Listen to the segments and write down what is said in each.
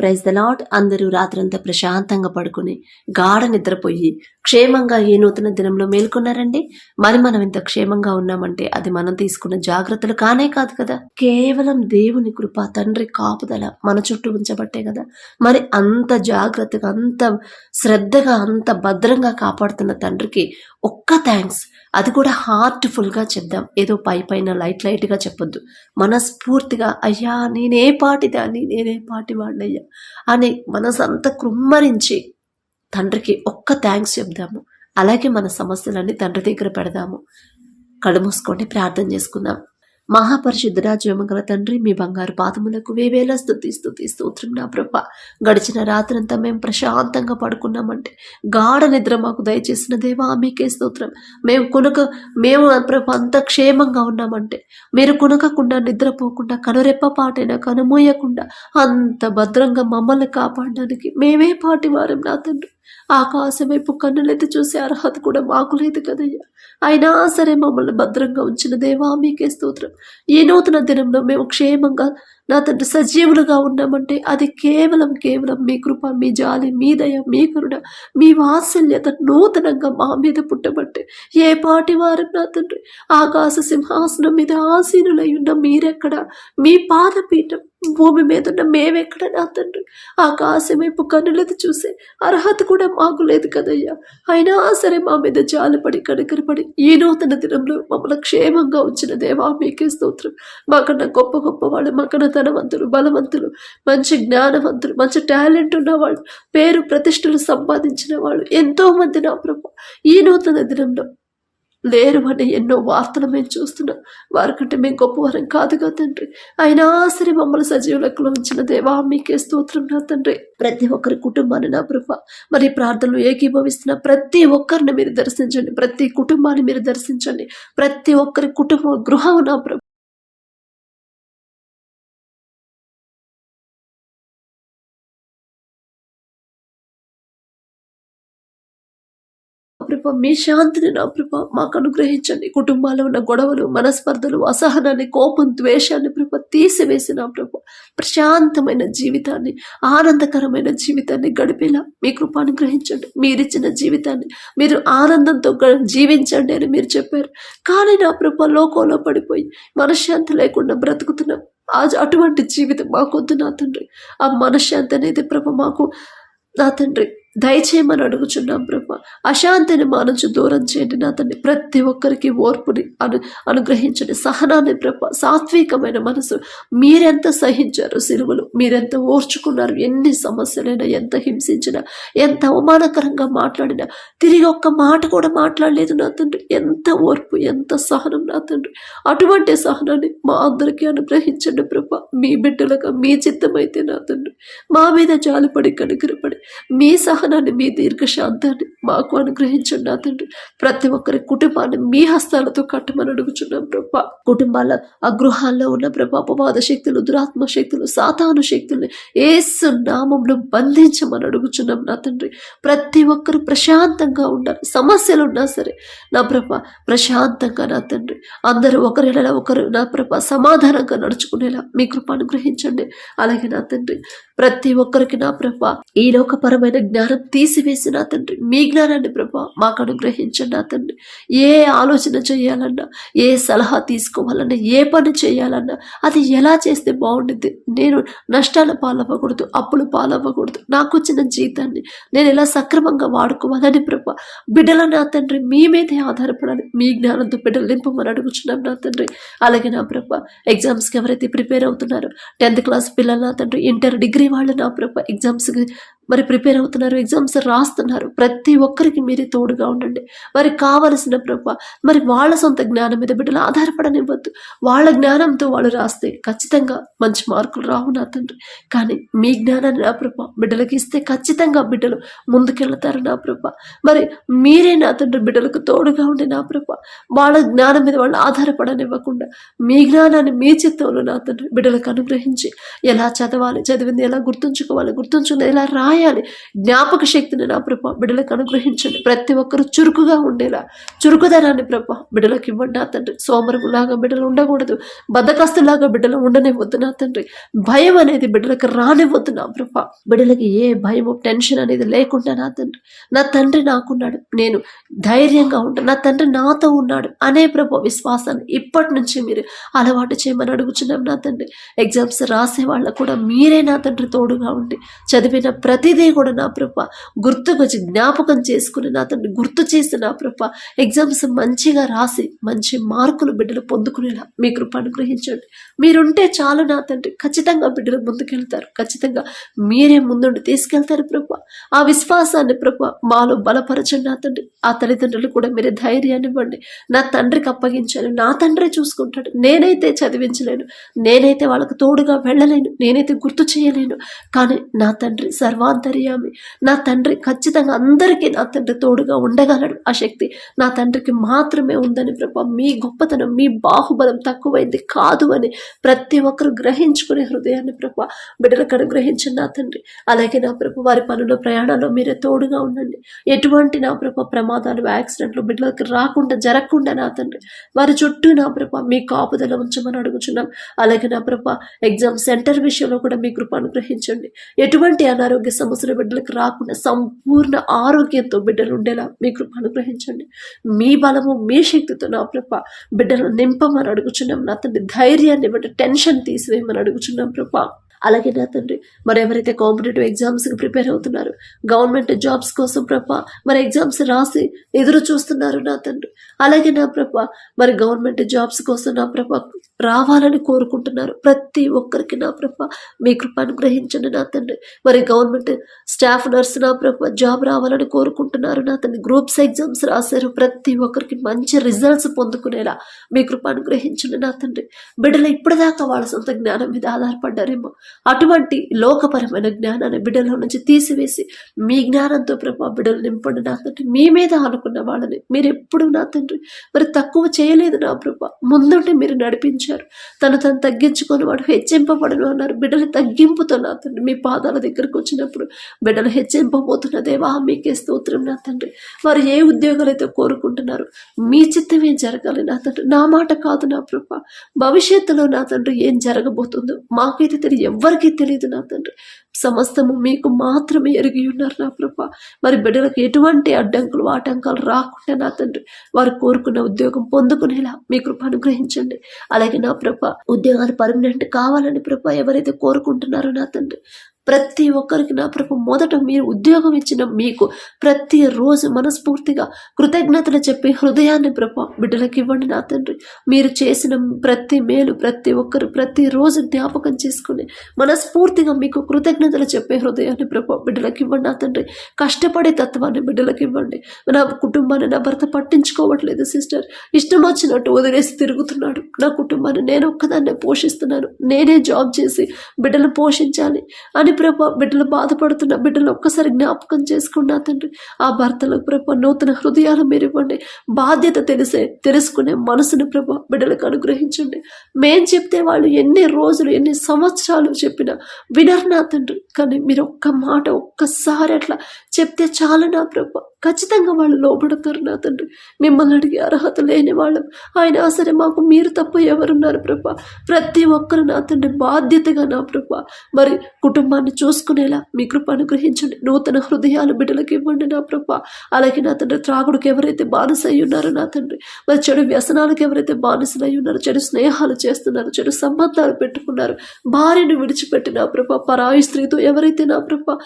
Praise the lot అందరూ రాత్రంతా ప్రశాంతంగా పడుకుని గాఢ నిద్రపోయి క్షేమంగా ఈ నూతన దినంలో మేల్కొన్నారండి? మరి మనం ఇంత క్షేమంగా ఉన్నామంటే అది మనం తీసుకున్న జాగ్రత్తలు కానే కాదు కదా? కేవలం దేవుని కృప తండ్రి కాపుదల మన చుట్టూ ఉంచబట్టే కదా? మరి అంత జాగ్రత్తగా అంత శ్రద్ధగా అంత భద్రంగా కాపాడుతున్న తండ్రికి ఒక్క థ్యాంక్స్ అది కూడా హార్ట్ఫుల్గా చెప్దాం. ఏదో పై పైన లైట్ లైట్గా చెప్పొద్దు. మనస్ఫూర్తిగా అయ్యా నేనే పాటిదాన్ని నేనే పాటి వాడినయ్యా అని మనసంతా కృమ్మరించి తండ్రికి ఒక్క థ్యాంక్స్ చెప్దాము. అలాగే మన సమస్యలన్నీ తండ్రి దగ్గర పెడదాము. కళ్ళు మూసుకొని ప్రార్థన చేసుకుందాం. మహాపరిశుద్ధుడా జీవమగల తండ్రి మీ బంగారు పాదములకు వేవేలా స్థుతి స్థుతి స్తోత్రం నా ప్రభ. గడిచిన రాత్రంతా మేము ప్రశాంతంగా పడుకున్నామంటే గాఢ నిద్ర మాకు దయచేసిన దేవా మీకే స్తోత్రం. మేము కొనుక మేము ప్రభ అంత క్షేమంగా ఉన్నామంటే మీరు కొనకకుండా నిద్రపోకుండా కనురెప్ప పాటైనా కనుమూయకుండా అంత భద్రంగా మమ్మల్ని కాపాడడానికి మేమే పాటివారం నా తండ్రి. ఆకాశం వైపు కన్నులైతే చూసే అర్హత కూడా మాకు లేదు కదయ్యా. అయినా సరే మమ్మల్ని భద్రంగా ఉంచిన దేవా మీకే స్తోత్రం. ఈ నూతన దినంలో మేము క్షేమంగా నా తండ్రి సజీవులుగా ఉన్నామంటే అది కేవలం కేవలం మీ కృప మీ జాలి మీ దయ మీ కరుణ మీ వాత్సల్యత నూతనంగా మా మీద పుట్టబట్టే ఏ పాటి వారు నా తండ్రి? ఆకాశ సింహాసనం మీద ఆసీనులై ఉన్న మీరెక్కడ? మీ పాదపీఠం భూమి మీద ఉన్న మేమెక్కడ నా తండ్రి? ఆకాశం వైపు కన్నులెత్తి చూసే అర్హత కూడా మాకు లేదు కదయ్యా. అయినా సరే మా మీద జాలిపడి కనికరపడి ఈ నూతన దినంలో మమ్మల్ని క్షేమంగా ఉంచిన దేవా మీకే స్తోత్రం. మాకన్నా గొప్ప గొప్ప వాళ్ళు మాకన్నా ధనవంతులు బలవంతులు మంచి జ్ఞానవంతులు మంచి టాలెంట్ ఉన్నవాళ్ళు పేరు ప్రతిష్టలు సంపాదించిన వాళ్ళు ఎంతో మంది నా ప్రభు ఈ నూతన దినంలో లేరు అని ఎన్నో వార్తలు మేము చూస్తున్నాం. వారికంటే మేము గొప్పవారం కాదుగా తండ్రి. అయినా సరే మమ్మల్ని సజీవులకు ఉంచిన దేవా మీకే స్తోత్రం నా తండ్రి. ప్రతి ఒక్కరి కుటుంబాన్ని నా ప్రభ మరి ప్రార్థనలు ఏకీభవిస్తున్న ప్రతి ఒక్కరిని మీరు దర్శించండి. ప్రతి కుటుంబాన్ని మీరు దర్శించండి. ప్రతి ఒక్కరి కుటుంబ గృహం నా ప్రభ. ప్రభా మీ శాంతిని నా ప్రభ మాకు అనుగ్రహించండి. కుటుంబాల్లో ఉన్న గొడవలు మనస్పర్ధలు అసహనాన్ని కోపం ద్వేషాన్ని ప్రభ తీసివేసి నా ప్రభ ప్రశాంతమైన జీవితాన్ని ఆనందకరమైన జీవితాన్ని గడిపేలా మీ కృప అనుగ్రహించండి. మీరిచ్చిన జీవితాన్ని మీరు ఆనందంతో జీవించండి అని మీరు చెప్పారు. కానీ నా ప్రభ లోకంలో పడిపోయి మనశ్శాంతి లేకుండా బ్రతుకుతున్నాం ఆ అటువంటి జీవితం మాకొద్దు నా తండ్రి. ఆ మనశ్శాంతి అనేది ప్రభ మాకు నా తండ్రి. దయచేయమని అడుగుచున్నాం బ్రహ్మ. అశాంతిని మా నుంచి దూరం చేయండి నా తండ్రి. ప్రతి ఒక్కరికి ఓర్పుని అను అనుగ్రహించండి. సహనాన్ని బ్రహ్మ. సాత్వికమైన మనసు. మీరెంత సహించారు సిలువలు? మీరెంత ఓర్చుకున్నారు? ఎన్ని సమస్యలైనా ఎంత హింసించినా ఎంత అవమానకరంగా మాట్లాడినా తిరిగి ఒక్క మాట కూడా మాట్లాడలేదు నా తండ్రి. ఎంత ఓర్పు ఎంత సహనం నా తండ్రి. అటువంటి సహనాన్ని మా అందరికీ అనుగ్రహించండి బ్రహ్మ. మీ బిడ్డలుగా మీ చిత్తమైతే నా తండ్రి. మా మీద జాలిపడి కనుకరపడి మీ సహ సహనాన్ని మీ దీర్ఘశాంతాన్ని మాకు అనుగ్రహించండి నా తండ్రి. ప్రతి ఒక్కరి కుటుంబాన్ని మీ హస్తాలతో కట్టమని అడుగుచున్నాం ప్రభా. కుటుంబాల ఆ గృహాల్లో ఉన్న ప్రభా అపవాద శక్తులు దురాత్మ శక్తులు సాతాను శక్తుల్ని ఏసు నామంలో బంధించమని అడుగుచున్నాం నా తండ్రి. ప్రతి ఒక్కరు ప్రశాంతంగా ఉండాలి. సమస్యలు ఉన్నా సరే నా ప్రభ ప్రశాంతంగా నా తండ్రి. అందరూ ఒకరిలా ఒకరు నా ప్రభ సమాధానంగా నడుచుకునేలా మీ కృప అనుగ్రహించండి. అలాగే నా తండ్రి ప్రతి ఒక్కరికి నా ప్రభ ఈ లోకపరమైన జ్ఞానం తీసివేసి నా తండ్రి. మీ జ్ఞానాన్ని ప్రభా మాకు అనుగ్రహించండి నా తండ్రి. ఏ ఆలోచన చేయాలన్నా ఏ సలహా తీసుకోవాలన్నా ఏ పని చేయాలన్నా అది ఎలా చేస్తే బాగుంటుంది నేను నష్టాల పాలవ్వకూడదు అప్పులు పాలవ్వకూడదు. నాకు వచ్చిన జీతాన్ని నేను ఎలా సక్రమంగా వాడుకోవాలని ప్రభ బిడ్డల నా తండ్రి మీ మీదే ఆధారపడాలి. మీ జ్ఞానంతో బిడ్డలు నింపమని అడుగుచున్నాం నా తండ్రి. అలాగే నా ప్రభ ఎగ్జామ్స్కి ఎవరైతే ప్రిపేర్ అవుతున్నారో టెన్త్ క్లాస్ పిల్లలు నా తండ్రి ఇంటర్ డిగ్రీ వాళ్ళు నా ప్రభ ఎగ్జామ్స్కి మరి ప్రిపేర్ అవుతున్నారు ఎగ్జామ్స్ రాస్తున్నారు. ప్రతి ఒక్కరికి మీరే తోడుగా ఉండండి. వారికి కావలసిన ప్రభ మరి వాళ్ళ సొంత జ్ఞానం మీద బిడ్డలు ఆధారపడనివ్వద్దు. వాళ్ళ జ్ఞానంతో వాళ్ళు రాస్తే ఖచ్చితంగా మంచి మార్కులు రావు నా తండ్రి. కానీ మీ జ్ఞానాన్ని నా ప్రభ బిడ్డలకి ఇస్తే ఖచ్చితంగా బిడ్డలు ముందుకెళ్తారు నా ప్రభ. మరి మీరే నా తండ్రి బిడ్డలకు తోడుగా ఉండి నా ప్రభ వాళ్ళ జ్ఞానం మీద వాళ్ళు ఆధారపడనివ్వకుండా మీ జ్ఞానాన్ని మీ చిత్తంలో నా తండ్రి బిడ్డలకు అనుగ్రహించి ఎలా చదవాలి చదివింది ఎలా గుర్తుంచుకోవాలి గుర్తుంచుకుని ఎలా రాయాలి రాయాలి జ్ఞాపక శక్తిని నా ప్రభ బిడ్డలకు అనుగ్రహించండి. ప్రతి ఒక్కరు చురుకుగా ఉండేలా. చురుకుదనాన్ని ప్రభ బిడ్డలకు ఇవ్వండి నా తండ్రి. సోమరములాగా బిడ్డలు ఉండకూడదు. బద్దకస్తులాగా బిడ్డలు ఉండనివ్వద్దు నా తండ్రి. భయం అనేది బిడ్డలకు రానివ్వద్దు నా ప్రభ. బిడ్డలకి ఏ భయము టెన్షన్ అనేది లేకుండా నా తండ్రి. నా తండ్రి నాకున్నాడు. నేను ధైర్యంగా ఉంటాను నా తండ్రి నాతో ఉన్నాడు అనే ప్రభు విశ్వాసాన్ని ఇప్పటి నుంచి మీరు అలవాటు చేయమని అడుగుచున్నాం నా తండ్రి. ఎగ్జామ్స్ రాసే వాళ్ళకు కూడా మీరే నా తండ్రి తోడుగా ఉండి చదివిన ప్రతిదీ కూడా నా ప్రభ గుర్తుకొచ్చి జ్ఞాపకం చేసుకుని నా తను గుర్తు చేసి నా ప్రభ ఎగ్జామ్స్ మంచిగా రాసి మంచి మార్కులు బిడ్డలు పొందుకునేలా మీ కృప అనుగ్రహించండి. మీరుంటే చాలు నా తండ్రి. ఖచ్చితంగా బిడ్డలు ముందుకెళ్తారు. ఖచ్చితంగా మీరే ముందుండి తీసుకెళ్తారు ప్రభు. ఆ విశ్వాసాన్ని ప్రభు మాలో బలపరచండి నా తండ్రి. ఆ తల్లిదండ్రులు కూడా మీరే ధైర్యాన్ని ఇవ్వండి. నా తండ్రికి అప్పగించాను నా తండ్రే చూసుకుంటాడు. నేనైతే చదివించలేను. నేనైతే వాళ్ళకు తోడుగా వెళ్ళలేను. నేనైతే గుర్తు చేయలేను. కానీ నా తండ్రి సర్వాంతర్యామి నా తండ్రి ఖచ్చితంగా అందరికీ నా తండ్రి తోడుగా ఉండగలడు. ఆ శక్తి నా తండ్రికి మాత్రమే ఉందని ప్రభా మీ గొప్పతనం మీ బాహుబలం తక్కువైంది కాదు అని ప్రతి ఒక్కరు గ్రహించుకునే హృదయాన్ని ప్రభా బిడ్డలకు అనుగ్రహించండి నా తండ్రి. అలాగే నా ప్రభు వారి పనుల ప్రయాణాల్లో మీరే తోడుగా ఉండండి. ఎటువంటి నా ప్రభ ప్రమాదాలు యాక్సిడెంట్లు బిడ్డలకు రాకుండా జరగకుండా నా తండ్రి. వారి చుట్టూ నా ప్రభ మీ కాపుదల ఉంచమని అడుగుచున్నాం. అలాగే నా ప్రభ ఎగ్జామ్ సెంటర్ విషయంలో కూడా మీ కృప అనుగ్రహించండి. ఎటువంటి అనారోగ్య సమస్యలు బిడ్డలకు రాకుండా సంపూర్ణ ఆరోగ్యంతో బిడ్డలు ఉండేలా మీ కృప అనుగ్రహించండి. మీ బలము మీ శక్తితో నా ప్రభ బిడ్డలు నింపమని అడుగుచున్నాం. నా తండ్రి ధైర్యాన్ని బట్టి టెన్షన్ తీసివేయమని అడుగుచున్నాం ప్రభా అలాగే నా తండ్రి. మరి ఎవరైతే కాంపిటేటివ్ ఎగ్జామ్స్కి ప్రిపేర్ అవుతున్నారు గవర్నమెంట్ జాబ్స్ కోసం ప్రభ మరి ఎగ్జామ్స్ రాసి ఎదురు చూస్తున్నారు నా తండ్రి. అలాగే నా ప్రభ మరి గవర్నమెంట్ జాబ్స్ కోసం నా ప్రభ రావాలని కోరుకుంటున్నారు ప్రతి ఒక్కరికి నా ప్రభ. మీ కృప అనుగ్రహించండి నా తండ్రి. మరి గవర్నమెంట్ స్టాఫ్ నర్స్ నా ప్రభ జాబ్ రావాలని కోరుకుంటున్నారు నా తండ్రి. గ్రూప్స్ ఎగ్జామ్స్ రాశారు ప్రతి ఒక్కరికి మంచి రిజల్ట్స్ పొందుకునేలా మీ కృప అనుగ్రహించండి నా తండ్రి. బిడ్డలు ఇప్పటిదాకా వాళ్ళ సొంత జ్ఞానం మీద ఆధారపడ్డారేమో. అటువంటి లోకపరమైన జ్ఞానాన్ని బిడ్డల నుంచి తీసివేసి మీ జ్ఞానంతో ప్రభా బిడ్డలు నింపండి నా తండ్రి. మీ మీద అనుకున్న వాళ్ళని మీరు ఎప్పుడు నా తండ్రి. మరి తక్కువ చేయలేదు నా ప్రభా. ముందుంటే మీరు నడిపించారు. తను తను తగ్గించుకొని వాడు హెచ్చింపబడను అన్నారు. బిడ్డలు తగ్గింపుతో నా తండ్రి. మీ పాదాల దగ్గరకు వచ్చినప్పుడు బిడ్డలు హెచ్చింపబోతున్న దేవా మీకే స్తోత్రం నా తండ్రి. వారు ఏ ఉద్యోగాలు అయితే కోరుకుంటున్నారు మీ చిత్తమే జరగాలి నా తండ్రి? నా మాట కాదు నా ప్రభా. భవిష్యత్తులో నా తండ్రి ఏం జరగబోతుందో మాకైతే తెలియదు. ఎవ్వరికీ తెలియదు నా తండ్రి. సమస్తము మీకు మాత్రమే ఎరిగి ఉన్నారు నా ప్రభా. మరి బిడ్డలకు ఎటువంటి అడ్డంకులు ఆటంకాలు రాకుండా నా తండ్రి. వారు కోరుకున్న ఉద్యోగం పొందుకునేలా మీ కృప అనుగ్రహించండి. అలాగే నా ప్రభ ఉద్యోగాలు పర్మనెంట్ కావాలని ప్రభ ఎవరైతే కోరుకుంటున్నారో నా తండ్రి. ప్రతి ఒక్కరికి నా ప్రభు మొదట మీరు ఉద్యోగం ఇచ్చిన మీకు ప్రతిరోజు మనస్ఫూర్తిగా కృతజ్ఞతలు చెప్పే హృదయాన్ని ప్రభు బిడ్డలకు ఇవ్వండి నా తండ్రి. మీరు చేసిన ప్రతి మేలు ప్రతి ఒక్కరు ప్రతిరోజు జ్ఞాపకం చేసుకుని మనస్ఫూర్తిగా మీకు కృతజ్ఞతలు చెప్పే హృదయాన్ని ప్రభు బిడ్డలకు ఇవ్వండి నా తండ్రి. కష్టపడే తత్వాన్ని బిడ్డలకు ఇవ్వండి. నా కుటుంబాన్ని నా భర్త పట్టించుకోవట్లేదు సిస్టర్. ఇష్టం వచ్చినట్టు వదిలేసి తిరుగుతున్నాడు. నా కుటుంబాన్ని నేను ఒక్కదాన్నే పోషిస్తున్నాను. నేనే జాబ్ చేసి బిడ్డలు పోషించాలి అని ప్రభా బిడ్డలు బాధపడుతున్న బిడ్డలు ఒక్కసారి జ్ఞాపకం చేసుకున్నా తండ్రి. ఆ భర్తలకు ప్రభా నూతన హృదయాలు మీరు ఇవ్వండి బాధ్యత తెలిసే తెలుసుకునే మనసును ప్రభా బిడ్డలకు అనుగ్రహించండి. మేం చెప్తే వాళ్ళు ఎన్ని రోజులు ఎన్ని సంవత్సరాలు చెప్పినా వినరు నా తండ్రి. కానీ మీరు ఒక్క మాట ఒక్కసారి అట్లా చెప్తే చాలు నా ప్రభ. ఖచ్చితంగా వాళ్ళు లోపడతారు నా తండ్రి. మిమ్మల్ని అడిగే అర్హత లేని వాళ్ళం. అయినా సరే మాకు మీరు తప్ప ఎవరున్నారు ప్రభా? ప్రతి ఒక్కరు నా తండ్రి బాధ్యతగా నా ప్రభ. మరి కుటుంబాన్ని చూసుకునేలా మీ కృప అనుగ్రహించండి. నూతన హృదయాలు బిడ్డలకు ఇవ్వండి నా ప్రభా. అలాగే నా తండ్రి త్రాగుడికి ఎవరైతే బానిస అయి ఉన్నారో నా తండ్రి. మరి చెడు వ్యసనాలకు ఎవరైతే బానిసలు అయి ఉన్నారో చెడు స్నేహాలు చేస్తున్నారు చెడు సంబంధాలు పెట్టుకున్నారు భార్యను విడిచిపెట్టి నా ప్రభా పరాయి స్త్రీతో ఎవరైతే నా ప్రభా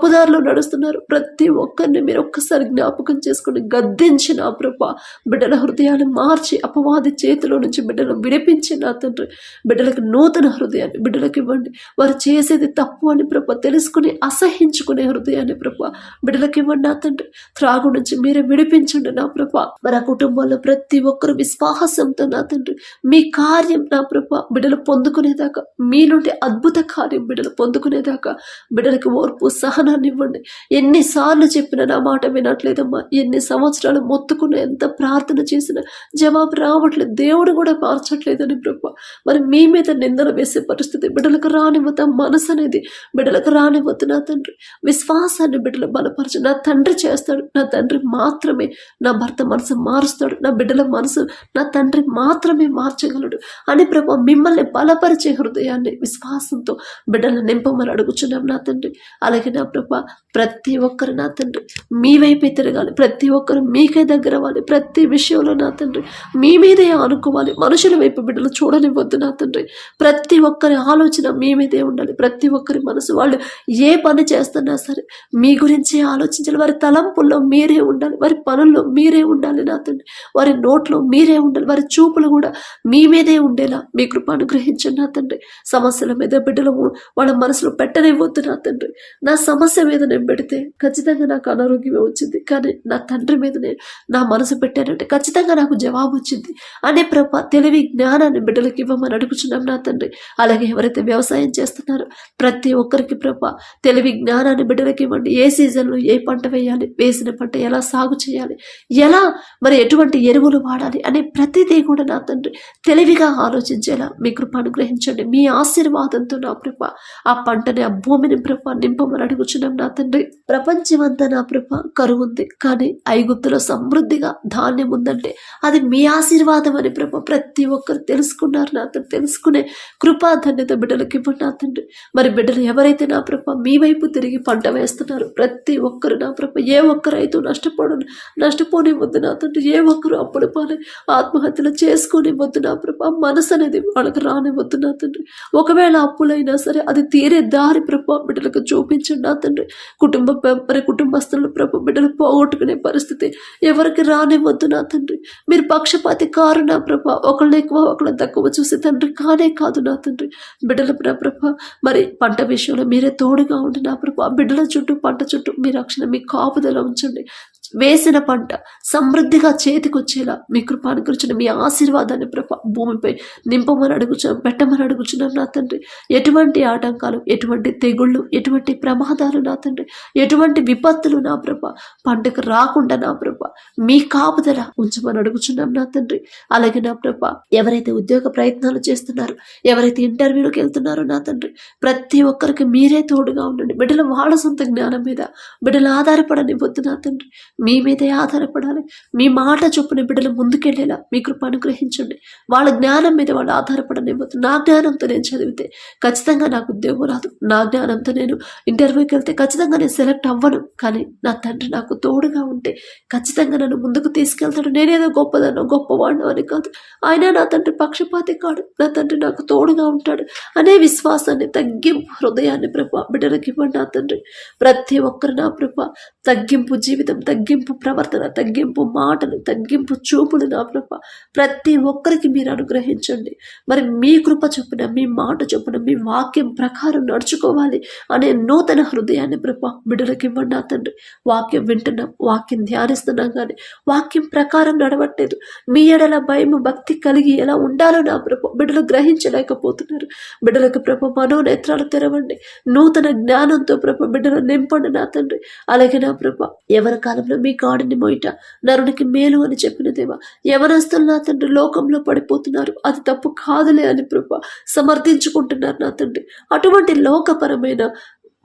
తప్పుదారిలో నడుస్తున్నారు. ప్రతి ఒక్కరిని మీరు ఒక్కసారి జ్ఞాపకం చేసుకుని గద్దించి నా ప్రభా బిడ్డల హృదయాన్ని మార్చి అపవాది చేతిలో నుంచి బిడ్డలు విడిపించి నా తండ్రి బిడ్డలకు నూతన హృదయాన్ని బిడ్డలకు ఇవ్వండి. వారు చేసేది తప్పు అని ప్రభ తెలుసుకుని అసహించుకునే హృదయాన్ని ప్రభ బిడ్డలకు ఇవ్వండి నా తండ్రి. త్రాగు నుంచి మీరే విడిపించండి నా ప్రభ. మన కుటుంబంలో ప్రతి ఒక్కరు విశ్వాసంతో నా తండ్రి మీ కార్యం నా ప్రభ బిడ్డలు పొందుకునేదాకా మీ నుండి అద్భుత కార్యం బిడ్డలు పొందుకునేదాకా బిడ్డలకు ఓర్పు సహనం సమాధానాన్నివ్వండి ఎన్నిసార్లు చెప్పిన నా మాట వినట్లేదమ్మా. ఎన్ని సంవత్సరాలు మొత్తుకున్న ఎంత ప్రార్థన చేసినా జవాబు రావట్లేదు. దేవుడు కూడా మార్చట్లేదని ప్రభా మరి మీ మీద నిందన వేసే పరిస్థితి బిడ్డలకు రానివ్వత మనసు అనేది బిడ్డలకు రానివ్వద్దు నా తండ్రి. విశ్వాసాన్ని బిడ్డలు బలపరచు. నా తండ్రి చేస్తాడు. నా తండ్రి మాత్రమే నా భర్త మనసు మారుస్తాడు. నా బిడ్డల మనసు నా తండ్రి మాత్రమే మార్చగలడు. అని ప్రభా మిమ్మల్ని బలపరిచే హృదయాన్ని విశ్వాసంతో బిడ్డలను నింపమని అడుగుచున్నాం నా తండ్రి. అలాగే నా ప్రభా ప్రతి ఒక్కరు నా తండ్రి. మీ వైపే తిరగాలి. ప్రతి ఒక్కరు మీకే దగ్గర అవ్వాలి ప్రతి విషయంలో నా తండ్రి. మీ మీదే ఆనుకోవాలి. మనుషుల వైపు బిడ్డలు చూడనివ్వద్దు నా తండ్రి. ప్రతి ఒక్కరి ఆలోచన మీ మీదే ఉండాలి. ప్రతి ఒక్కరి మనసు వాళ్ళు ఏ పని చేస్తున్నా సరే మీ గురించి ఆలోచించాలి. వారి తలంపుల్లో మీరే ఉండాలి. వారి పనుల్లో మీరే ఉండాలి నా తండ్రి. వారి నోట్లో మీరే ఉండాలి. వారి చూపులు కూడా మీ మీదే ఉండేలా మీ కృప అనుగ్రహించండి నా తండ్రి. సమస్యల మీద బిడ్డలు వాళ్ళ మనసులో పెట్టనివ్వద్దు నా తండ్రి. నా సమస్య మీద నేను పెడితే ఖచ్చితంగా నాకు అనారోగ్యమే వచ్చింది. కానీ నా తండ్రి మీద నేను నా మనసు పెట్టానంటే ఖచ్చితంగా నాకు జవాబు వచ్చింది. అనే ప్రభ తెలివి జ్ఞానాన్ని బిడ్డలకు ఇవ్వమని అడుగుచున్నాం నా తండ్రి. అలాగే ఎవరైతే వ్యవసాయం చేస్తున్నారో ప్రతి ఒక్కరికి ప్రభ తెలివి జ్ఞానాన్ని బిడ్డలకి ఇవ్వండి. ఏ సీజన్లో ఏ పంట వేయాలి వేసిన పంట ఎలా సాగు చేయాలి ఎలా మరి ఎటువంటి ఎరువులు వాడాలి అనే ప్రతిదీ కూడా నా తండ్రి తెలివిగా ఆలోచించేలా మీ కృప అనుగ్రహించండి. మీ ఆశీర్వాదంతో నా ప్రభ ఆ పంటని ఆ భూమిని ప్రభ నింపమని అడుగు అడుగుచున్నాం నా తండ్రి. ప్రపంచమంతా నా ప్రభ కరువు ఉంది కానీ ఐగుప్తులో సమృద్ధిగా ధాన్యం ఉందంటే అది మీ ఆశీర్వాదం అని ప్రభ ప్రతి ఒక్కరు తెలుసుకున్నారు నా తండ్రి. తెలుసుకునే కృపా ధన్యత బిడ్డలకి ఇవ్వండి నా తండ్రి. మరి బిడ్డలు ఎవరైతే నా ప్రభ మీ వైపు తిరిగి పంట వేస్తున్నారు ప్రతి ఒక్కరు నా ప్రభ ఏ ఒక్కరైతే నష్టపోడు నష్టపోని వద్దు నా తండ్రి. ఏ ఒక్కరు అప్పుడు పోనీ ఆత్మహత్యలు చేసుకొని వద్దు నా ప్రభ. మనసు అనేది వాళ్ళకి రానివద్దు నా తండ్రి. ఒకవేళ అప్పులైనా సరే అది తీరే దారి ప్రభ బిడ్డలకు చూపించండి నా తండ్రి. కుటుంబ మరి కుటుంబస్తులను ప్రభు బిడ్డలు పోగొట్టుకునే పరిస్థితి ఎవరికి రానివ్వద్దు నా తండ్రి. మీరు పక్షపాతి కారు నా ప్రభ. ఒకళ్ళని ఎక్కువ ఒకళ్ళని తక్కువ చూసి తండ్రి కానే కాదు నా తండ్రి. బిడ్డల ప్రభ మరి పంట విషయంలో మీరే తోడుగా ఉండి నా ప్రభ బిడ్డల చుట్టూ పంట చుట్టూ మీ రక్షణ మీ కాపుదల ఉంచండి. వేసిన పంట సమృద్ధిగా చేతికొచ్చేలా మీ కృప అనుకరించిన మీ ఆశీర్వాదాన్ని ప్రభ భూమిపై నింపమని అడుగుచున్నాం పెట్టమని అడుగుచున్నాం నా తండ్రి. ఎటువంటి ఆటంకాలు ఎటువంటి తెగుళ్ళు ఎటువంటి ప్రమాదాలు నా తండ్రి. ఎటువంటి విపత్తులు నా ప్రభ పంటకు రాకుండా నా ప్రభ మీ కాపుదల ఉంచమని అడుగుచున్నాం నా తండ్రి. అలాగే నా ప్రభ ఎవరైతే ఉద్యోగ ప్రయత్నాలు చేస్తున్నారో ఎవరైతే ఇంటర్వ్యూలకు వెళ్తున్నారో నా తండ్రి ప్రతి ఒక్కరికి మీరే తోడుగా ఉండండి. బిడ్డలు వాళ్ళ సొంత జ్ఞానం మీద బిడ్డలు ఆధారపడనివ్వద్దు నా తండ్రి. మీ మీదే ఆధారపడాలి. మీ మాట చొప్పున బిడ్డలు ముందుకెళ్ళేలా మీ కృప అనుగ్రహించండి. వాళ్ళ జ్ఞానం మీద వాళ్ళు ఆధారపడనివ్వద్దు. నా జ్ఞానంతో నేను చదివితే ఖచ్చితంగా నాకు ఉద్యోగం రాదు. నా జ్ఞానంతో నేను ఇంటర్వ్యూకి వెళ్తే ఖచ్చితంగా నేను సెలెక్ట్ అవ్వను. కానీ నా తండ్రి నాకు తోడుగా ఉంటే ఖచ్చితంగా నన్ను ముందుకు తీసుకెళ్తాడు. నేనేదో గొప్పదనో గొప్పవాడు అని కాదు. ఆయన నా తండ్రి పక్షపాతి కాడు. నా తండ్రి నాకు తోడుగా ఉంటాడు. అనే విశ్వాసాన్ని తగ్గింపు హృదయాన్ని ప్రభ బిడ్డలకి ఇవ్వండి నా తండ్రి. ప్రతి ఒక్కరు నా ప్రభ తగ్గింపు జీవితం తగ్గి తగ్గింపు ప్రవర్తన తగ్గింపు మాటలు తగ్గింపు చూపులు నా ప్రభ. ప్రతి ఒక్కరికి మీరు అనుగ్రహించండి. మరి మీ కృప చొప్పున మీ మాట చొప్పున మీ వాక్యం ప్రకారం నడుచుకోవాలి అనే నూతన హృదయాన్ని ప్రభ బిడ్డలకి ఇవ్వండి నా తండ్రి. వాక్యం వింటున్నాం వాక్యం ధ్యానిస్తున్నాం కానీ వాక్యం ప్రకారం నడవట్లేదు. మీ ఎడల భయం భక్తి కలిగి ఎలా ఉండాలో నా ప్రభ బిడ్డలు గ్రహించలేకపోతున్నారు. బిడ్డలకు ప్రభ మనోనేత్రాలు తెరవండి. నూతన జ్ఞానంతో ప్రభ బిడ్డలు నింపండి నా తండ్రి. అలాగే నా ప్రభ ఎవరి కాలంలో మీ కాడిని మోయిట. నరునికి మేలు అని చెప్పిన దేవా ఎవరస్తులు నా తండ్రి లోకంలో పడిపోతున్నారు. అది తప్పు కాదులే అని ప్రభు సమర్థించుకుంటున్నారు నా తండ్రి. అటువంటి లోకపరమైన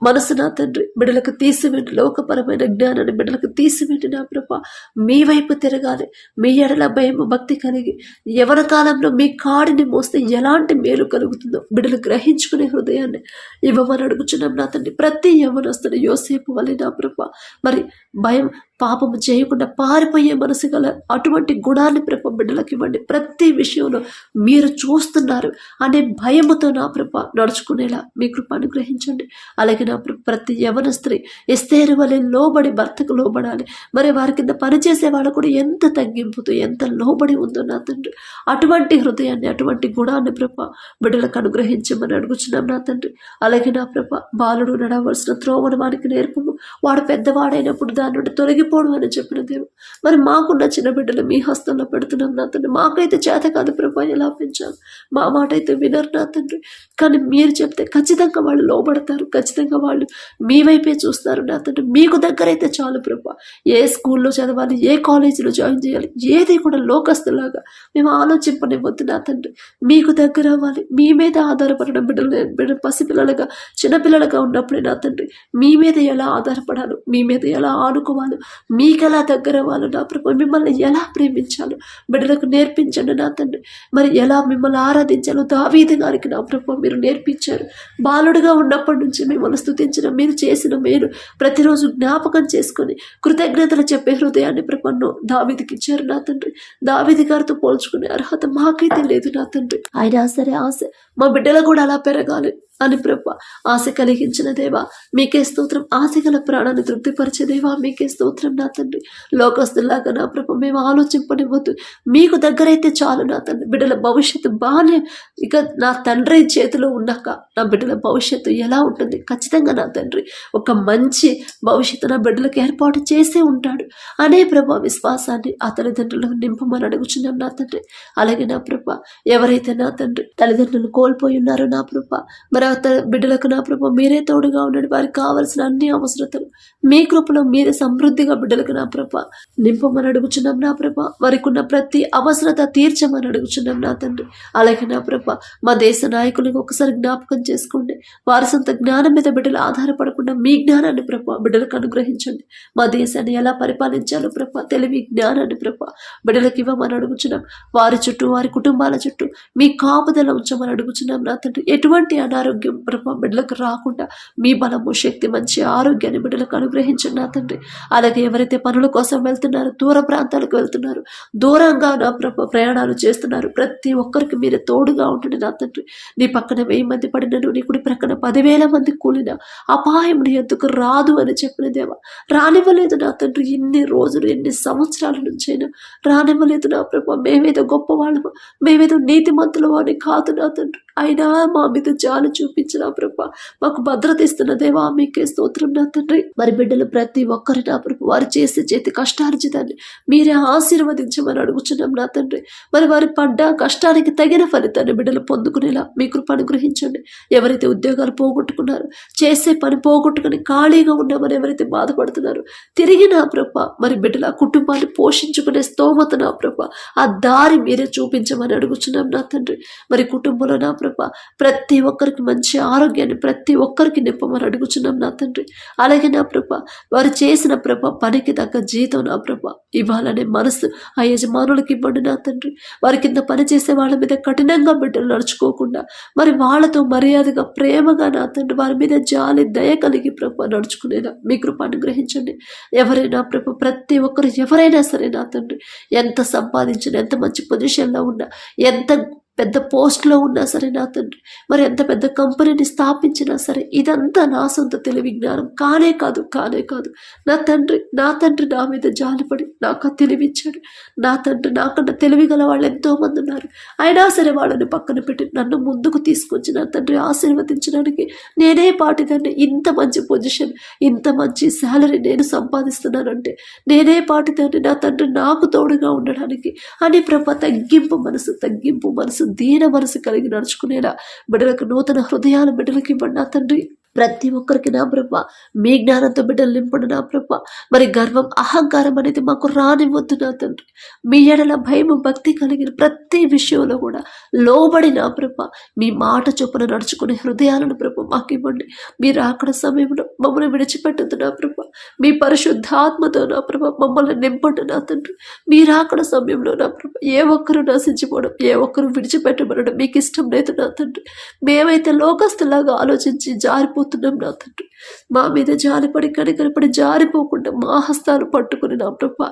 మనసు నా తండ్రి. బిడ్డలకు తీసివేంటి లోకపరమైన జ్ఞానాన్ని బిడ్డలకు తీసివేంటి నా ప్రభ. మీ వైపు తిరగాలి. మీ ఎడల భయం భక్తి కలిగి యవన కాలంలో మీ కాడిని మోస్తే ఎలాంటి మేలు కలుగుతుందో బిడ్డలు గ్రహించుకునే హృదయాన్ని ఇవ్వమని అడుగుచున్నాం నా తండ్రి. ప్రతి యవనస్తున్న యోసేపు వలె నా ప్రభ. మరి భయం పాపము చేయకుండా పారిపోయే మనసు గల అటువంటి గుణాన్ని ప్రభ బిడ్డలకు ఇవ్వండి. ప్రతి విషయంలో మీరు చూస్తున్నారు అనే భయముతో నా ప్రభ నడుచుకునేలా మీ కృప అనుగ్రహించండి. అలాగే నా ప్రభ ప్రతి యవన స్త్రీ ఎస్తేరు వలె లోబడి భర్తకు లోబడాలి. మరి వారి కింద పనిచేసే వాళ్ళు కూడా ఎంత తగ్గింపుతో ఎంత లోబడి ఉందో నా తండ్రి. అటువంటి హృదయాన్ని అటువంటి గుణాన్ని ప్రభ బిడ్డలకు అనుగ్రహించమని అడుగుచున్నాం నా తండ్రి. అలాగే నా ప్రభ బాలుడు నడవలసిన త్రోవను వారికి నేర్పము. వాడు పెద్దవాడైనప్పుడు దాని నుండి తొలగి తొలగిపోవడం అని చెప్పిన దేవుడు. మరి మాకున్న చిన్న బిడ్డలు మీ హస్తంలో పెడుతున్నాం నా తండ్రి. మాకైతే చేత కాదు ప్రభా ఎలా పెంచాలి మా మాట అయితే వినరు నా తండ్రి. కానీ మీరు చెప్తే ఖచ్చితంగా వాళ్ళు లోబడతారు. ఖచ్చితంగా వాళ్ళు మీ వైపే చూస్తారు నా తండ్రి. మీకు దగ్గర అయితే చాలు ప్రభా. ఏ స్కూల్లో చదవాలి ఏ కాలేజీలో జాయిన్ చేయాలి ఏది కూడా లోకస్తులాగా మేము ఆలోచింపనివ్వద్దు నా తండ్రి. మీకు దగ్గర అవ్వాలి మీ మీద ఆధారపడడం బిడ్డలు బిడ్డ పసిపిల్లలుగా చిన్నపిల్లలుగా ఉన్నప్పుడే నా తండ్రి. మీ మీద ఎలా ఆధారపడాలో మీ మీద ఎలా ఆనుకోవాలో మీకు ఎలా దగ్గర వాళ్ళు నా ప్రభు మిమ్మల్ని ఎలా ప్రేమించాలో బిడ్డలకు నేర్పించండి నా తండ్రి. మరి ఎలా మిమ్మల్ని ఆరాధించాలో దావీది గారికి నా ప్రభు మీరు నేర్పించారు. బాలుడుగా ఉన్నప్పటి నుంచి మిమ్మల్ని స్థుతించిన మీరు చేసిన మేలు ప్రతిరోజు జ్ఞాపకం చేసుకొని కృతజ్ఞతలు చెప్పే హృదయాన్ని ప్రభు దావీదికి ఇచ్చారు నా తండ్రి. దావీది గారితో పోల్చుకునే అర్హత మాకైతే లేదు నా తండ్రి. ఆయన సరే ఆశ మా బిడ్డలు కూడా అలా పెరగాలి. అని ప్రభ ఆశ కలిగించిన దేవా మీకే స్తోత్రం ఆశ గల ప్రాణాన్ని తృప్తిపరిచే దేవా మీకే స్తోత్రం నా తండ్రి. లోకస్తులాగా నా ప్రభ మేము ఆలోచింపనివ్వద్దు. మీకు దగ్గరైతే చాలు నా తండ్రి. బిడ్డల భవిష్యత్తు బాగానే ఇక నా తండ్రి చేతిలో ఉన్నాక నా బిడ్డల భవిష్యత్తు ఎలా ఉంటుంది? ఖచ్చితంగా నా తండ్రి ఒక మంచి భవిష్యత్తు నా బిడ్డలకు ఏర్పాటు చేసే ఉంటాడు. అనే ప్రభ విశ్వాసాన్ని ఆ తల్లిదండ్రులకు నింపమని అడుగుచున్నాం నా తండ్రి. అలాగే నా ప్రభ ఎవరైతే నా తండ్రి తల్లిదండ్రులు కోల్పోయి ఉన్నారో నా ప్రభ మరి ఆ బిడ్డలకు నా ప్రభ మీరే తోడుగా ఉండండి. వారికి కావలసిన అన్ని అవసరతలు మీ కృపలో మీరే సమృద్ధిగా బిడ్డలకు నా ప్రభ నింపమని అడుగుచున్నాం నా ప్రభ. వారికి ఉన్న ప్రతి అవసరత తీర్చమని అడుగుచున్నాం నా తండ్రి. అలాగే నా ప్రభ మా దేశ నాయకులకు ఒకసారి జ్ఞాపకం చేసుకోండి. వారి సొంత జ్ఞానం మీద బిడ్డలు ఆధారపడకుండా మీ జ్ఞానాన్ని ప్రభ బిడ్డలకు అనుగ్రహించండి. మా దేశాన్ని ఎలా పరిపాలించాలో ప్రభ తెలివి జ్ఞానాన్ని ప్రభ బిడ్డలకు ఇవ్వమని అడుగుచున్నాం. వారి చుట్టూ వారి కుటుంబాల చుట్టూ మీ కాపుదల ఉంచమని అడుగుచున్నాం నా తండ్రి. ఎటువంటి అనారోగ్యం ప్రభా బిడ్డలకు రాకుండా మీ బలము శక్తి మంచి ఆరోగ్యాన్ని బిడ్డలకు అనుగ్రహించండి నా తండ్రి. అలాగే ఎవరైతే పనుల కోసం వెళ్తున్నారో దూర ప్రాంతాలకు వెళ్తున్నారు దూరంగా నా ప్రభ ప్రయాణాలు చేస్తున్నారు ప్రతి ఒక్కరికి మీరే తోడుగా ఉండండి నా తండ్రి. నీ పక్కన వెయ్యి మంది పడినను నీ కుడి ప్రక్కన పదివేల మంది కూలిన అపాయం నీ ఎందుకు రాదు అని చెప్పిన దేవా రానివ్వలేదు నా తండ్రి. ఎన్ని రోజులు ఎన్ని సంవత్సరాల నుంచైనా రానివ్వలేదు నా ప్రభ. మేమేదో గొప్పవాళ్ళము మేమేదో నీతిమంతులు అని కాదు నా తండ్రి. అయినా మా మీద జాలి చూపించిన ప్రభ? మాకు భద్రత ఇస్తున్న దేవా మీకే స్తోత్రం నా తండ్రి. మరి బిడ్డలు ప్రతి ఒక్కరి నా ప్రభు వారు చేసే చేతి కష్టార్జితాన్ని మీరే ఆశీర్వదించమని అడుగుచున్నాం నా తండ్రి. మరి వారి పడ్డ కష్టానికి తగిన ఫలితాన్ని బిడ్డలు పొందుకునేలా మీ కృప అనుగ్రహించండి. ఎవరైతే ఉద్యోగాలు పోగొట్టుకున్నారో చేసే పని పోగొట్టుకుని ఖాళీగా ఉన్నామని ఎవరైతే బాధపడుతున్నారు తిరిగి నా ప్రభ మరి బిడ్డల కుటుంబాన్ని పోషించుకునే స్తోమత నా ప్రభ ఆ దారి మీరే చూపించమని అడుగుచున్నాం నా తండ్రి. మరి కుటుంబంలో నా ప్రభ. ప్రతి ఒక్కరికి మంచి ఆరోగ్యాన్ని ప్రతి ఒక్కరికి నింపమని అడుగుచున్నాం నా తండ్రి. అలాగే నా ప్రభ వారు చేసిన ప్రభ పనికి తగ్గ జీతం నా ప్రభ. ఇవ్వాలనే మనసు ఆ యజమానులకి ఇవ్వండి నా తండ్రి. వారి కింద పని చేసే వాళ్ళ మీద కఠినంగా బిడ్డలు నడుచుకోకుండా మరి వాళ్ళతో మర్యాదగా ప్రేమగా నా తండ్రి వారి మీద జాలి దయ కలిగి ప్రభ నడుచుకునేలా మీ కృప అనుగ్రహించండి. ఎవరైనా ప్రభ ప్రతి ఒక్కరు ఎవరైనా సరే నా తండ్రి ఎంత సంపాదించిన ఎంత మంచి పొజిషన్లో ఉన్నా ఎంత పెద్ద పోస్ట్లో ఉన్నా సరే నా తండ్రి మరి ఎంత పెద్ద కంపెనీని స్థాపించినా సరే ఇదంతా నా సొంత తెలివి జ్ఞానం. కానే కాదు కానే కాదు. నా తండ్రి నా తండ్రి నా మీద జాలిపడి నాకు తెలివిచ్చాడు. నా తండ్రి నాకన్నా తెలివి గల వాళ్ళు ఎంతో మంది ఉన్నారు. అయినా సరే వాళ్ళని పక్కన పెట్టి నన్ను ముందుకు తీసుకొచ్చి నా తండ్రి ఆశీర్వదించడానికి నేనే పాటిదాన్ని ఇంత మంచి పొజిషన్ ఇంత మంచి శాలరీ నేను సంపాదిస్తున్నానంటే నేనే పాటిదాన్ని నా తండ్రి నాకు తోడుగా ఉండడానికి అని ప్రభ తగ్గింపు మనసు తగ్గింపు మనసు దీన మనసు కలిగి నడుచుకునేలా బిడ్డలకు నూతన హృదయాలు బిడ్డలకి ఇవ్వండి నా తండ్రి. ప్రతి ఒక్కరికి నా ప్రభ. మీ జ్ఞానంతో బిడ్డలు నింపడు నా ప్రభ. మరి గర్వం అహంకారం అనేది మాకు రానివ్వద్దు నా తండ్రి. మీ ఎడల భయం భక్తి కలిగిన ప్రతి విషయంలో కూడా లోబడి నా ప్రభ. మీ మాట చొప్పున నడుచుకునే హృదయాలను ప్రభ మాకు ఇవ్వండి మీరు అక్కడ సమయంలో మమ్మల్ని విడిచిపెట్టద్దు నా ప్రభ. మీ పరిశుద్ధాత్మతో నా ప్రభ మమ్మల్ని నింపండి నా తండ్రి. మీరు అక్కడ సమయంలో నా ప్రభ ఏ ఒక్కరు నశించిపోవడం ఏ ఒక్కరు విడిచిపెట్టబడడం మీకు ఇష్టం లేదు నా తండ్రి. మేమైతే లోకస్తులాగా ఆలోచించి జారిపో నా తండ్రి మా మీద జారిపడి కనికరపడి జారిపోకుండా మా హస్తాలు పట్టుకుని నా ప్రభ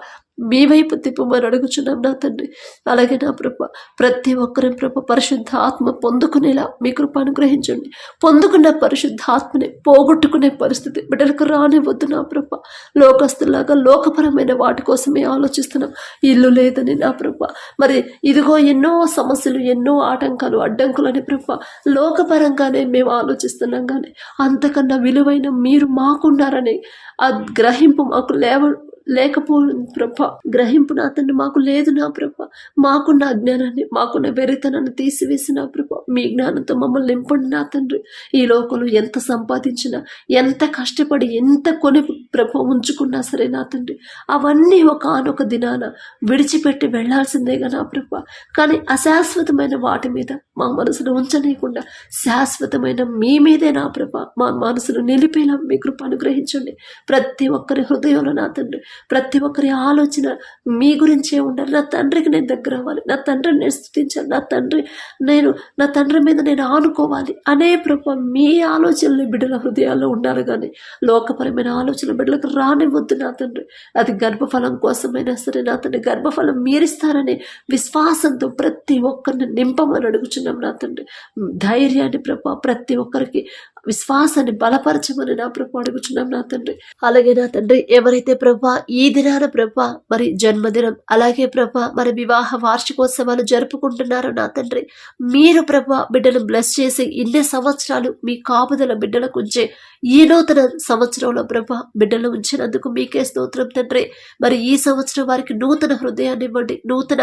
మీ వైపు తిప్పమని అడుగుచున్నాం నా తండ్రి. అలాగే నా ప్రభ ప్రతి ఒక్కరి ప్రభ పరిశుద్ధ ఆత్మ పొందుకునేలా మీ కృప అనుగ్రహించండి. పొందుకున్న పరిశుద్ధ ఆత్మని పోగొట్టుకునే పరిస్థితి బిడ్డలకు రానివ్వద్దు నా ప్రభ. లోకస్తులాగా లోకపరమైన వాటి కోసమే ఆలోచిస్తున్నాం. ఇల్లు లేదని నా ప్రభ. మరి ఇదిగో ఎన్నో సమస్యలు ఎన్నో ఆటంకాలు అడ్డంకులు అని ప్రభ లోకపరంగానే మేము ఆలోచిస్తున్నాం కానీ అంతకన్నా విలువైన నాయన మీరు మాకున్నారని ఆ గ్రహింపు మాకు లేవ లేకపోవడం ప్రభ గ్రహింపు నా తండ్రి మాకు లేదు నా ప్రభ. మాకున్న అజ్ఞానాన్ని మాకున్న వెరితనాన్ని తీసివేసి నా ప్రభ. మీ జ్ఞానంతో మమ్మల్ని నింపండి నా తండ్రి. ఈ లోకంలో ఎంత సంపాదించినా ఎంత కష్టపడి ఎంత కొని ప్రభ ఉంచుకున్నా సరే నా తండ్రి. అవన్నీ ఒక ఆనొక దినాన విడిచిపెట్టి వెళ్ళాల్సిందేగా నా ప్రభ. కానీ అశాశ్వతమైన వాటి మీద మా మనసును ఉంచనీయకుండా శాశ్వతమైన మీ మీదే నా ప్రభ మా మనసును నిలిపేలా మీ కృప అనుగ్రహించండి. ప్రతి ఒక్కరి హృదయంలో నా తండ్రి ప్రతి ఒక్కరి ఆలోచన మీ గురించే ఉండాలి. నా తండ్రికి నేను దగ్గర అవ్వాలి. నా తండ్రిని నేను స్థుతించాలి. నా తండ్రి నేను నా తండ్రి మీద నేను ఆనుకోవాలి. అనే ప్రభ మీ ఆలోచనలు బిడ్డల హృదయాల్లో ఉండాలి కానీ లోకపరమైన ఆలోచన బిడ్డలకు రానివ్వద్దు నా తండ్రి. అది గర్భఫలం కోసమైనా సరే నా తండ్రి గర్భఫలం మీరిస్తారనే విశ్వాసంతో ప్రతి ఒక్కరిని నింపమని అడుగుచున్నాను. నా తండ్రి. ధైర్యాన్ని ప్రభా ప్రతి ఒక్కరికి విశ్వాసాన్ని బలపరచమని నా ప్రభు అడుగుచున్నాం నా తండ్రి. అలాగే నా తండ్రి ఎవరైతే ప్రభా ఈ దినాన ప్రభా మరి జన్మదినం అలాగే ప్రభా మరి వివాహ వార్షికోత్సవాలు జరుపుకుంటున్నారో నా తండ్రి మీరు ప్రభా బిడ్డను బ్లెస్ చేసి ఇన్ని సంవత్సరాలు మీ కాపుదల బిడ్డలకు ఉంచే ఈ నూతన సంవత్సరంలో ప్రభా బిడ్డలు ఉంచినందుకు మీకే స్తోత్రం తండ్రి. మరి ఈ సంవత్సరం వారికి నూతన హృదయాన్ని ఇవ్వండి నూతన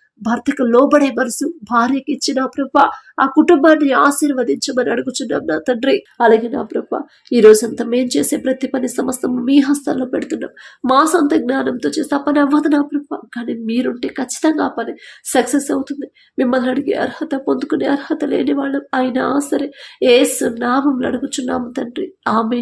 భర్తకు లోబడే మనసు భార్యకి ఇచ్చిన ప్రభ ఆ కుటుంబాన్ని ఆశీర్వదించమని అడుగుచున్నాం నా తండ్రి. అలాగే నా ప్రభ ఈ రోజంతా మేం చేసే ప్రతి పని సమస్తం మీ హస్తాల్లో పెడుతున్నాం. మా సొంత జ్ఞానంతో చేస్తే ఆ పని అవ్వదు నా ప్రభ. కానీ మీరుంటే ఖచ్చితంగా ఆ పని సక్సెస్ అవుతుంది. మిమ్మల్ని అడిగే అర్హత పొందుకునే అర్హత లేని వాళ్ళం. అయినా సరే ఏ నామంలో అడుగుచున్నాము తండ్రి. ఆమె